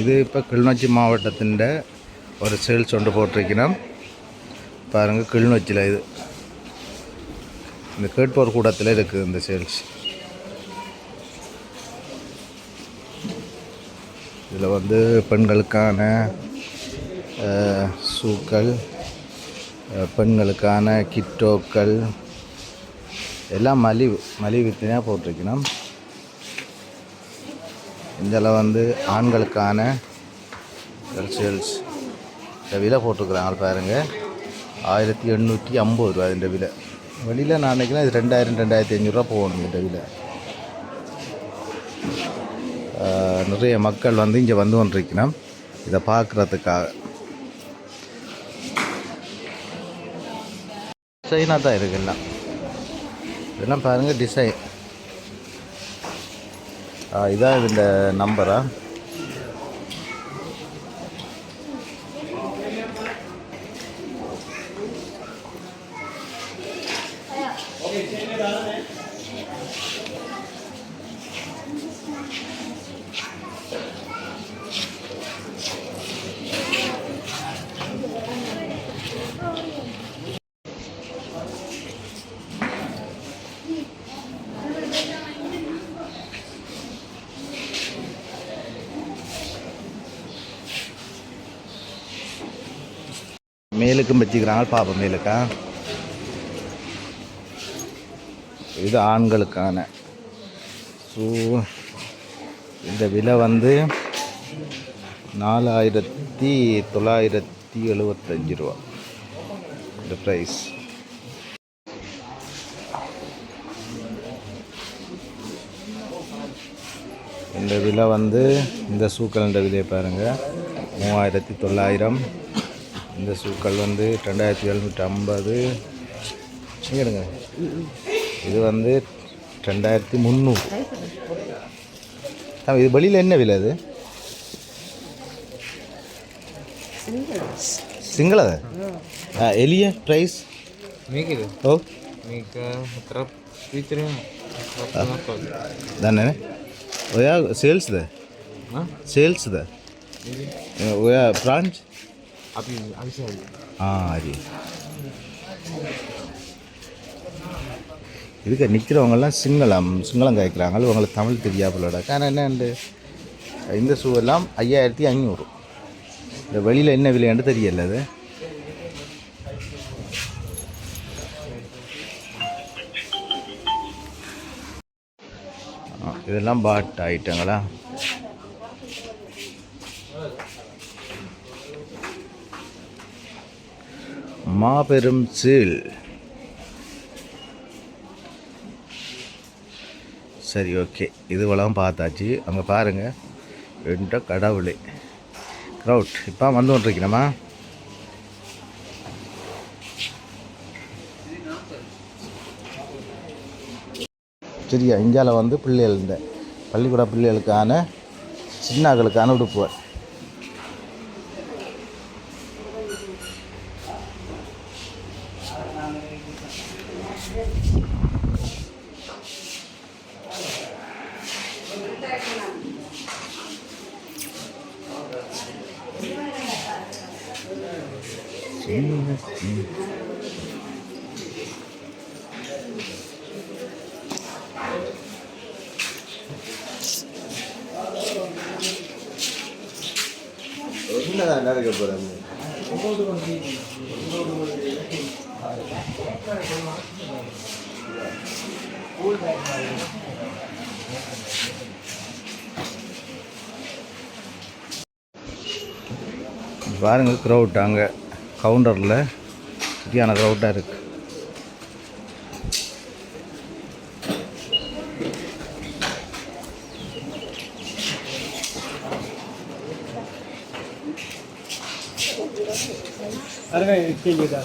இது இப்போ கிளிநொச்சி மாவட்டத்தின் ஒரு சேல்ஸ் ஒன்று போட்டிருக்கிறோம். பாருங்கள் கிளிநொச்சியில் இது. இந்த கேட்போர் கூடத்தில் இருக்குது இந்த சேல்ஸ் இதில் வந்து பெண்களுக்கான சூக்கள் ஷூக்கள் பெண்களுக்கான கிட்டோக்கள் எல்லாம் மலிவு மலிவு தனியாக போட்டிருக்கணும் இதில் வந்து ஆண்களுக்கான சேல்ஸ் இந்த விலை போட்டிருக்குறாங்க பாருங்க. ஆயிரத்தி எண்ணூற்றி ஐம்பது ரூபா இந்த விலை. வெளியில் நான் நினைக்கிறேன் இது ரெண்டாயிரம் ரெண்டாயிரத்தி அஞ்சூறுரூவா போகணும் இந்த விலை. நிறைய மக்கள் வந்து இங்கே வந்து கொண்டிருக்கணும். இதை பார்க்குறதுக்காக. டிசைனாக தான் இருக்குல்லாம் இதெல்லாம் பாருங்கள் டிசைன் இதான் இந்த நம்பரா மேலுக்கும் வச்சுக்கிறாங்க. பாப்போம் மேலுக்கா? இது ஆண்களுக்கான. ஸோ இந்த விலை வந்து நாலாயிரத்தி தொள்ளாயிரத்தி எழுபத்தஞ்சு ரூபா. இந்த ப்ரைஸ் இந்த விலை வந்து இந்த சூக்கல்ன்ற விலையை பாருங்கள் மூவாயிரத்தி தொள்ளாயிரம். இந்த ஷூக்கள் வந்து ரெண்டாயிரத்தி எழுநூற்றி ஐம்பது. எடுங்க. இது வந்து ரெண்டாயிரத்தி முந்நூறு. இது வழியில் என்ன விலை அது? சிங்களத? எலிய ப்ரைஸ் ஓ. தானே? ஓயா சேல்ஸ் ಇದೆ ಸೇಲ್ಸ್ ಇದೆ ಒಯಾ ಬ್ರಾಂಚ್ ஆ ஹரி இதுக்கு நிற்கிறவங்கெல்லாம் சிங்களம் சிங்களம் கேட்குறாங்க உங்களுக்கு தமிழ் தெரியாமலோட காரணம் என்னண்டு இந்த ஷூ எல்லாம் ஐயாயிரத்தி ஐநூறு இந்த வெளியில் என்ன விலையாண்டு தெரியல அது இதெல்லாம் பாட் ஐட்டங்களா மாபெரும் சீல். சரி ஓகே. இதுவெல்லாம் பார்த்தாச்சு. அங்கே பாருங்கள் என்ற கடவுளே. க்ரௌட் இப்போ வந்து கொண்டிருக்கணுமா சரியா இந்தியாவில் வந்து பிள்ளைகள் இந்த பள்ளிக்கூட பிள்ளைகளுக்கான சின்னாக்களுக்கான உடுப்புகள் நடக்க போகிறாங்க பாருங்க க்ரௌட் அங்கே. கவுண்டரில் சரியான க்ரௌட்டாக இருக்குது அருமை கேட்குதா